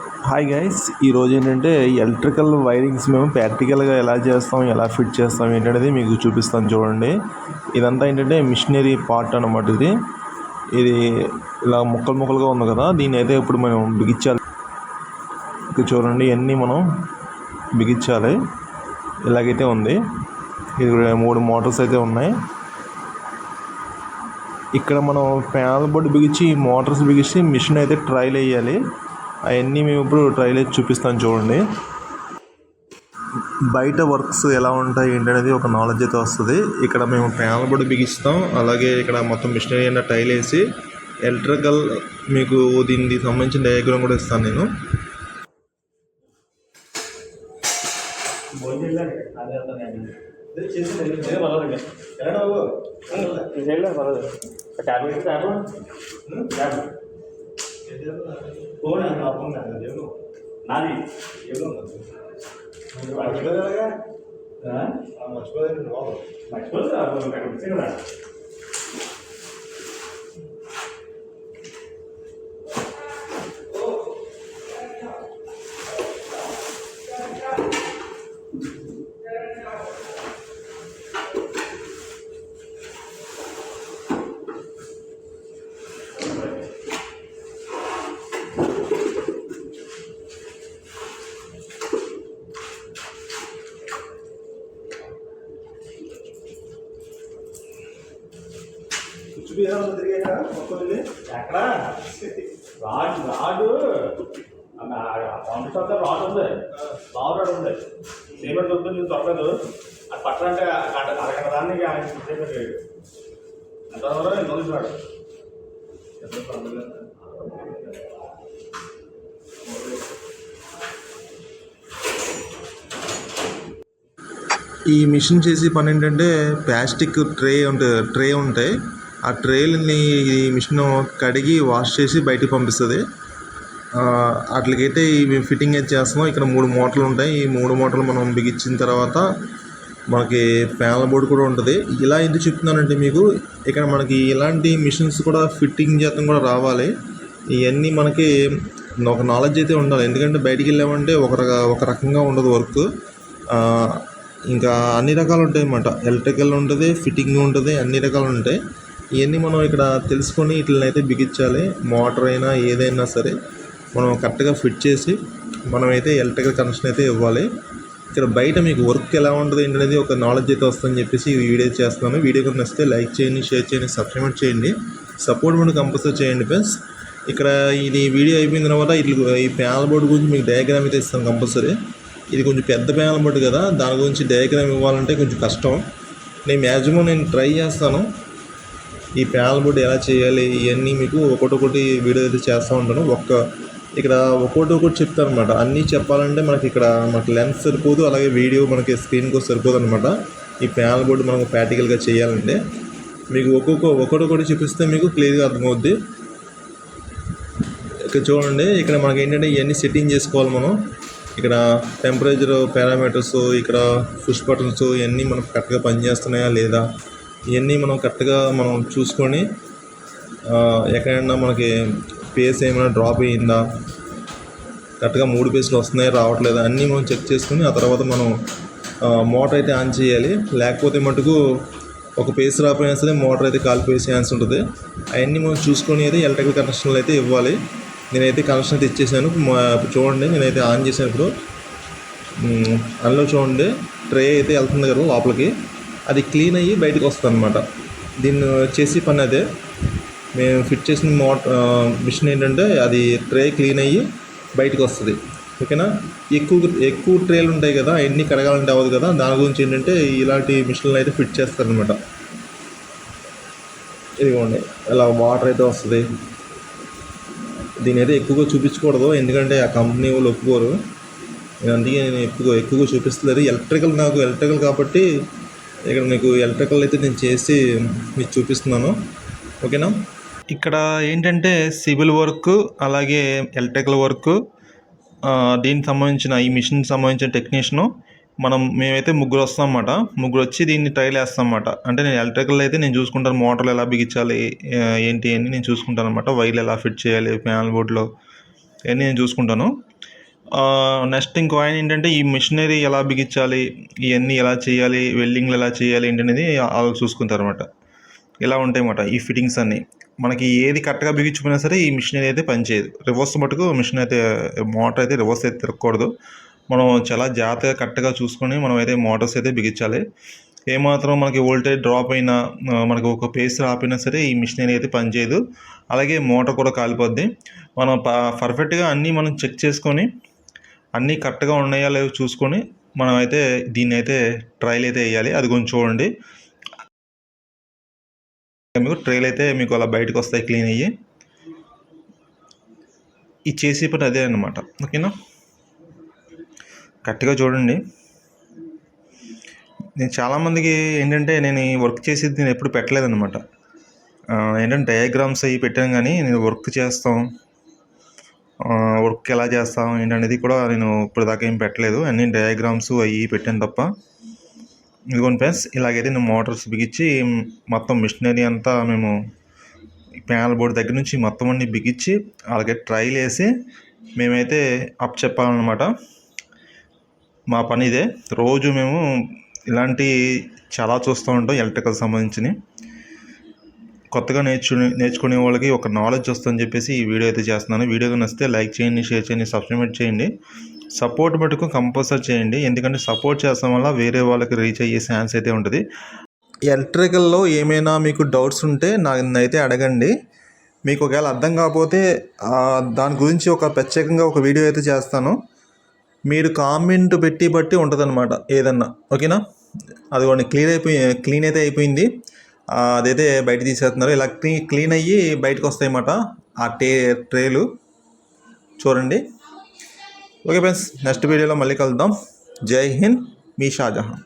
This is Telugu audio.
హాయ్ గైస్ ఈరోజు ఏంటంటే ఎలక్ట్రికల్ వైరింగ్స్ మేము ప్రాక్టికల్గా ఎలా చేస్తాం ఎలా ఫిట్ చేస్తాం ఏంటనేది మీకు చూపిస్తాను చూడండి. ఇదంతా ఏంటంటే మిషనరీ పార్ట్ అనమాట ఇది. ఇది ఇలా ముక్కలు ముక్కలుగా ఉంది కదా దీన్ని అయితే ఇప్పుడు మనం బిగించాలి. చూడండి ఇవన్నీ మనం బిగించాలి. ఇలాగైతే ఉంది. ఇది మూడు మోటార్స్ అయితే ఉన్నాయి. ఇక్కడ మనం ప్యానల్ బోర్డు బిగించి మోటార్స్ బిగించి మిషన్ అయితే ట్రైల్ వేయాలి. అవన్నీ మేము ఇప్పుడు ట్రైల్ వేసి చూపిస్తాను చూడండి. బయట వర్క్స్ ఎలా ఉంటాయి ఏంటనేది ఒక నాలెడ్జ్ అయితే వస్తుంది. ఇక్కడ మేము ప్యానల్ కూడా బిగిస్తాం. అలాగే ఇక్కడ మొత్తం మిషనరీ అయిన టైల్ వేసి ఎలక్ట్రికల్ మీకు దీనికి సంబంధించిన డయాగ్రామ్ కూడా ఇస్తాను నేను. ట్యాబ్లెట్ ట్యాబ్లెట్ నాది మర్చిపోతుంది కదా ఎక్కడ? రాడ్ రాడు అంతా రాడ్ ఉంది బావు రాడ్ ఉంది. సిమెంట్ వద్దు నేను దొరకదు. అది పట్టాలంటే అరగంట దాన్ని ఆయన సిమెంట్ వేయడు ఎంత రాడు ఈ మిషన్ చేసే పని ఏంటంటే ప్లాస్టిక్ ట్రే ఉంటే ట్రే ఉంటాయి. ఆ ట్రేలని ఈ మిషన్ కడిగి వాష్ చేసి బయటికి పంపిస్తుంది. వాటికైతే ఇవి ఫిట్టింగ్ అయితే చేస్తున్నాం ఇక్కడ మూడు మోటార్లు ఉంటాయి. ఈ మూడు మోటార్లు మనం బిగించిన తర్వాత మనకి ప్యానల్ బోర్డు కూడా ఉంటుంది. ఇలా ఎందుకు చెప్తున్నానంటే మీకు ఇక్కడ మనకి ఇలాంటి మిషన్స్ కూడా ఫిట్టింగ్ చేతం కూడా రావాలి. ఇవన్నీ మనకి ఒక నాలెడ్జ్ అయితే ఉండాలి. ఎందుకంటే బయటికి వెళ్ళామంటే ఒక రక ఒక రకంగా ఉండదు వర్క్. ఇంకా అన్ని రకాలు ఉంటాయి అన్నమాట ఎలక్ట్రికల్ ఉంటుంది ఫిట్టింగ్ ఉంటుంది అన్ని రకాలు ఉంటాయి. ఇవన్నీ మనం ఇక్కడ తెలుసుకొని వీటిని అయితే బిగించాలి. మోటార్ అయినా ఏదైనా సరే మనం కరెక్ట్గా ఫిట్ చేసి మనమైతే ఎలక్ట్రికల్ కనెక్షన్ అయితే ఇవ్వాలి. ఇక్కడ బయట మీకు వర్క్ ఎలా ఉంటుంది ఏంటనేది ఒక నాలెడ్జ్ అయితే వస్తుందని చెప్పేసి ఈ వీడియో చేస్తున్నాను. వీడియో కనుక నచ్చితే లైక్ చేయండి షేర్ చేయండి సబ్స్క్రైబ్ చేయండి. సపోర్ట్ కూడా కంపల్సరీ చేయండి ఫ్రెండ్స్. ఇక్కడ ఇది వీడియో అయిపోయిన తర్వాత ఇట్లా ఈ ప్యానల్ బోర్డు గురించి మీకు డయాగ్రామ్ అయితే ఇస్తాను కంపల్సరీ. ఇది కొంచెం పెద్ద ప్యానల్ బోర్డు కదా దాని గురించి డయాగ్రామ్ ఇవ్వాలంటే కొంచెం కష్టం. నేను మ్యాక్సిమం నేను ట్రై చేస్తాను. ఈ ప్యానల్ బోర్డు ఎలా చేయాలి ఇవన్నీ మీకు ఒకటొకటి వీడియో అయితే చేస్తూ ఉంటాను. ఒక్క ఇక్కడ ఒకటి ఒకటి చెప్తాను అనమాట అన్నీ చెప్పాలంటే మనకి ఇక్కడ మనకి లెన్స్ సరిపోదు అలాగే వీడియో మనకి స్క్రీన్ కూడా సరిపోదు అనమాట ఈ ప్యానల్ బోర్డు మనకు ప్రాక్టికల్గా చేయాలంటే మీకు ఒక్కొక్క ఒకటొకటి చూపిస్తే మీకు క్లియర్గా అర్థమవుద్ది. ఇక్కడ చూడండి ఇక్కడ మనకి ఏంటంటే ఇవన్నీ సెట్టింగ్ చేసుకోవాలి మనం. ఇక్కడ టెంపరేచర్ పారామీటర్స్ ఇక్కడ పుష్ బటన్స్ ఇవన్నీ మనం కరెక్ట్గా పనిచేస్తున్నాయా లేదా ఇవన్నీ మనం కరెక్ట్గా మనం చూసుకొని ఎక్కడైనా మనకి పేస్ ఏమైనా డ్రాప్ అయ్యిందా కరెక్ట్గా మూడు పేస్లు వస్తున్నాయా రావట్లేదా అన్నీ మనం చెక్ చేసుకుని ఆ తర్వాత మనం మోటార్ అయితే ఆన్ చేయాలి. లేకపోతే మటుకు ఒక పేస్ రాకపోయినా సరే మోటార్ అయితే కాలిపోయే ఛాన్స్ ఉంటుంది. అవన్నీ మనం చూసుకొని అయితే ఎలక్ట్రికల్ కనెక్షన్లు అయితే ఇవ్వాలి. నేనైతే కనెక్షన్ అయితే ఇచ్చేసాను. చూడండి నేనైతే ఆన్ చేశాను ఇప్పుడు. అందులో చూడండి ట్రే అయితే వెళ్తుంది కదా లోపలికి. అది క్లీన్ అయ్యి బయటకు వస్తుంది అనమాట దీన్ని చేసి పని అదే. మేము ఫిట్ చేసిన మోట మిషన్ ఏంటంటే అది ట్రే క్లీన్ అయ్యి బయటకు వస్తుంది. ఓకేనా? ఎక్కువ ఎక్కువ ట్రేలు ఉంటాయి కదా అవన్నీ కడగాలంటే అవ్వదు కదా దాని గురించి ఏంటంటే ఇలాంటి మిషన్లు అయితే ఫిట్ చేస్తారనమాట ఇదిగోండి ఇలా వాటర్ అయితే వస్తుంది. దీని అయితే ఎక్కువగా చూపించకూడదు ఎందుకంటే ఆ కంపెనీ వాళ్ళు ఒప్పుకోరు. అందుకే నేను ఎక్కువ ఎక్కువగా చూపిస్తలేదు. ఎలక్ట్రికల్ నాకు ఎలక్ట్రికల్ కాబట్టి ఇక్కడ మీకు ఎలక్ట్రికల్ అయితే నేను చేసి మీకు చూపిస్తున్నాను. ఓకేనా? ఇక్కడ ఏంటంటే సివిల్ వర్క్ అలాగే ఎలక్ట్రికల్ వర్క్ దీనికి సంబంధించిన ఈ మిషన్ సంబంధించిన టెక్నీషియను మనం మేమైతే ముగ్గురు వస్తాం అన్నమాట ముగ్గురు వచ్చి దీన్ని ట్రైల్ వేస్తాం అన్నమాట అంటే నేను ఎలక్ట్రికల్ అయితే నేను చూసుకుంటాను మోటార్లు ఎలా బిగించాలి ఏంటి అని నేను చూసుకుంటాను అనమాట వైర్లు ఎలా ఫిట్ చేయాలి ప్యానల్ బోర్డులో ఇవన్నీ నేను చూసుకుంటాను. నెక్స్ట్ ఇంకో ఆయన ఏంటంటే ఈ మిషనరీ ఎలా బిగించాలి ఇవన్నీ ఎలా చేయాలి వెల్డింగ్లు ఎలా చేయాలి ఏంటనేది వాళ్ళు చూసుకుంటారు అనమాట ఇలా ఉంటాయి అన్నమాట ఈ ఫిట్టింగ్స్ అన్నీ. మనకి ఏది కరెక్ట్గా బిగించుకున్నా సరే ఈ మిషన్ అయితే పనిచేయదు రివర్స్ మటుకు మిషన్ అయితే మోటార్ అయితే రివర్స్ అయితే తిరగకూడదు. మనం చాలా జాగ్రత్తగా కరెక్ట్గా చూసుకొని మనం అయితే మోటార్స్ అయితే బిగించాలి. ఏమాత్రం మనకి వోల్టేజ్ డ్రాప్ అయినా మనకు మనకి ఒక పేస్ ఆపినా సరే ఈ మిషనరీ అయితే పనిచేయదు అలాగే మోటార్ కూడా కాలిపోద్ది. మనం ప- పర్ఫెక్ట్గా అన్నీ మనం చెక్ చేసుకొని అన్నీ కరెక్ట్గా ఉన్నాయా లేవో చూసుకొని మనం అయితే దీన్ని అయితే ట్రయల్ అయితే వేయాలి. అది కొంచెం చూడండి. మీకు ట్రైల్ అయితే మీకు అలా బయటకు వస్తాయి క్లీన్ అయ్యి. ఈ చేసే పని అదే అనమాట ఓకేనా? కరెక్ట్గా చూడండి. నేను చాలామందికి ఏంటంటే నేను ఈ వర్క్ చేసేది నేను ఎప్పుడు పెట్టలేదన్నమాట. ఏంటంటే డయాగ్రామ్స్ అవి పెట్టాను కానీ నేను వర్క్ చేస్తాం. వర్క్ ఎలా చేస్తాం ఏంటనేది కూడా నేను ఇప్పుడు దాకా ఏం పెట్టలేదు. అన్ని డయాగ్రామ్స్ అవి పెట్టాను తప్ప. ఇదిగోండి ఫ్రెండ్స్ ఇలాగైతే నేను మోటార్స్ బిగించి మొత్తం మిషనరీ అంతా మేము ప్యానల్ బోర్డు దగ్గర నుంచి మొత్తం అన్ని బిగించి అలాగే ట్రైల్ వేసి మేమైతే అప్ చెప్పాలన్నమాట. మా పని ఇదే. రోజు మేము ఇలాంటి చాలా చూస్తూ ఉంటాం ఎలక్ట్రికల్ సంబంధించినవి. కొత్తగా నేర్చుకునే నేర్చుకునే వాళ్ళకి ఒక నాలెడ్జ్ వస్తుందని చెప్పేసి ఈ వీడియో అయితే చేస్తున్నాను. వీడియో నచ్చితే లైక్ చేయండి షేర్ చేయండి సబ్స్క్రైబ్ చేయండి. సపోర్ట్ మటుకు కంపల్సరీ చేయండి. ఎందుకంటే సపోర్ట్ చేస్తాం వల్ల వేరే వాళ్ళకి రీచ్ అయ్యే ఛాన్స్ అయితే ఉంటుంది. ఎలక్ట్రికల్లో ఏమైనా మీకు డౌట్స్ ఉంటే నాకైతే అడగండి. మీకు ఒకవేళ అర్థం కాకపోతే దాని గురించి ఒక ప్రత్యేకంగా ఒక వీడియో అయితే చేస్తాను. మీరు కామెంట్ పెట్టి బట్టి ఉంటుందన్నమాట. ఏదన్నా. ఓకేనా? అది అదిగోండి క్లీన్ అయిపోయి క్లీన్ అయితే అయిపోయింది. అదైతే బయట తీసేస్తున్నారు. ఇలా క్లీన్ క్లీన్ అయ్యి బయటకు వస్తాయన్నమాట ఆ టే ట్రేలు. చూడండి. ఓకే ఫ్రెండ్స్ నెక్స్ట్ వీడియోలో మళ్ళీ కలుద్దాం. జై హింద్ మీ షాజహాన్.